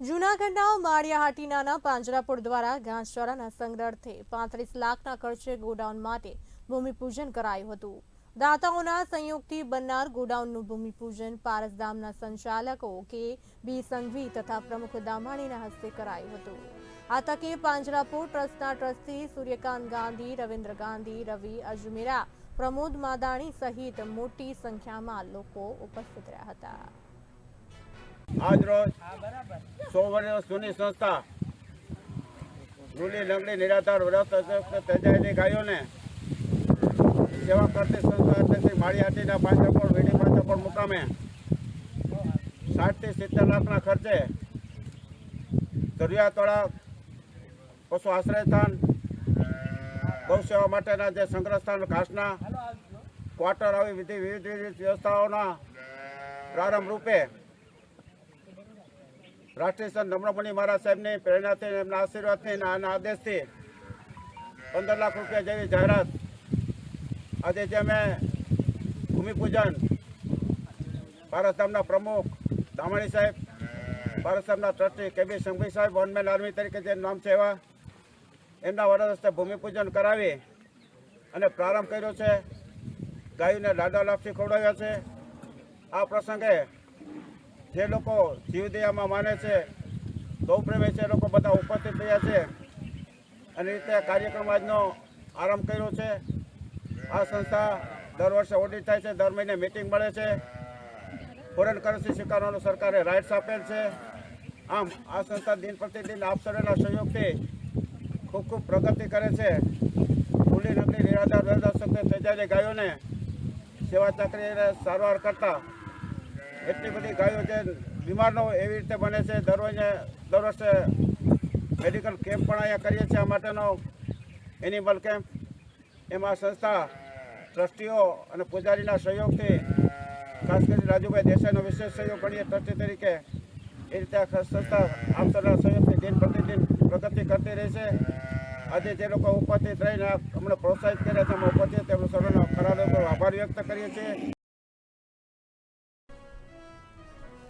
જૂનાગઢના માળિયાહાટીનાના પાંજરાપુર દ્વારા ઘાસચારાના સંગ્રહ પાંત્રીસ લાખના ખર્ચે ગોડાઉન માટે ભૂમિપૂજન કરાયું હતું. દાતાઓના સંયોગથી બનનાર ગોડાઉનનું ભૂમિપૂજન પારસધામના સંચાલકો કે બી સંઘવી તથા પ્રમુખ દામાણીના હસ્તે કરાયું હતું. આ તકે પાંજરાપુર ટ્રસ્ટના ટ્રસ્ટી સૂર્યકાંત ગાંધી, રવિન્દ્ર ગાંધી, રવિ અજમેરા, પ્રમોદ માદાણી સહિત મોટી સંખ્યામાં લોકો ઉપસ્થિત રહ્યા હતા. આજ રોજ સો વર્ષ જૂની સંસ્થા રૂલી લંગડી નિરાધાર વ્રત તેજાયેલી ગાયોને સેવા કરતી સંસ્થા એટલે માળી માળીહાટીના પાંચપોળ વીડી પાંચપોળ મુકામે સાઠથી સિત્તેર લાખના ખર્ચે દરિયાતોળા પશુ આશ્રયસ્થાન ગૌ સેવા માટેના જે સંગ્રહસ્થાન, ઘાસના ક્વાર્ટર આવી વિધિ વિવિધ વિવિધ વ્યવસ્થાઓના પ્રારંભ રૂપે રાષ્ટ્રીય સંત નમ્રમણી મહારાજ સાહેબની પ્રેરણાથી એમના આશીર્વાદથી આના આદેશથી પંદર લાખ રૂપિયા જેવી જાહેરાત આજે જે અમે ભૂમિપૂજન ભારત ધામના પ્રમુખ દામણી સાહેબ, ભારત ધામના ટ્રસ્ટી કેબી સંઘવી સાહેબ વનમેન આર્મી તરીકે જે નામ છે એવા, એમના વરદ હસ્તે ભૂમિપૂજન કરાવી અને પ્રારંભ કર્યો છે. ગાયોને લાડા લાપસી ખવડાવ્યા છે. આ પ્રસંગે જે લોકો જીવદયામાં માને છે ગૌપ્રેમી છે એ લોકો બધા ઉપસ્થિત થયા છે. અને રીતે કાર્યક્રમ આજનો આરંભ કર્યો છે. આ સંસ્થા દર વર્ષે ઓડિટ થાય છે, દર મહિને મિટિંગ મળે છે. ફોરેન કરન્સી સ્વીકારવાનો સરકારે રાઇટ્સ આપેલ છે. આમ આ સંસ્થા દિન પ્રતિદિન આપસરેના સહયોગથી ખૂબ ખૂબ પ્રગતિ કરે છે. ખુલ્લી નકલી નિરાધાર દર્દક તેજારી ગાયોને સેવા ચાકરીને સારવાર કરતા એટલી બધી ગાયો જે બીમારનો એવી રીતે બને છે દર વર્ષે દર વર્ષે મેડિકલ કેમ્પ પણ અહીંયા કરીએ છીએ, આ માટેનો એનિમલ કેમ્પ એમાં સંસ્થા, ટ્રસ્ટીઓ અને પૂજારીના સહયોગથી ખાસ કરી રાજુભાઈ દેસાઈનો વિશેષ સહયોગ ગણીએ, ટ્રસ્ટી તરીકે, એ રીતે આ સંસ્થા આપસરના સહયોગથી દિન પ્રતિદિન પ્રગતિ કરતી રહી છે. આજે જે લોકો ઉપસ્થિત રહીને અમને પ્રોત્સાહિત કર્યા છે, અમે ઉપસ્થિત, તેમનો સર્વનો ખરા આભાર વ્યક્ત કરીએ છીએ.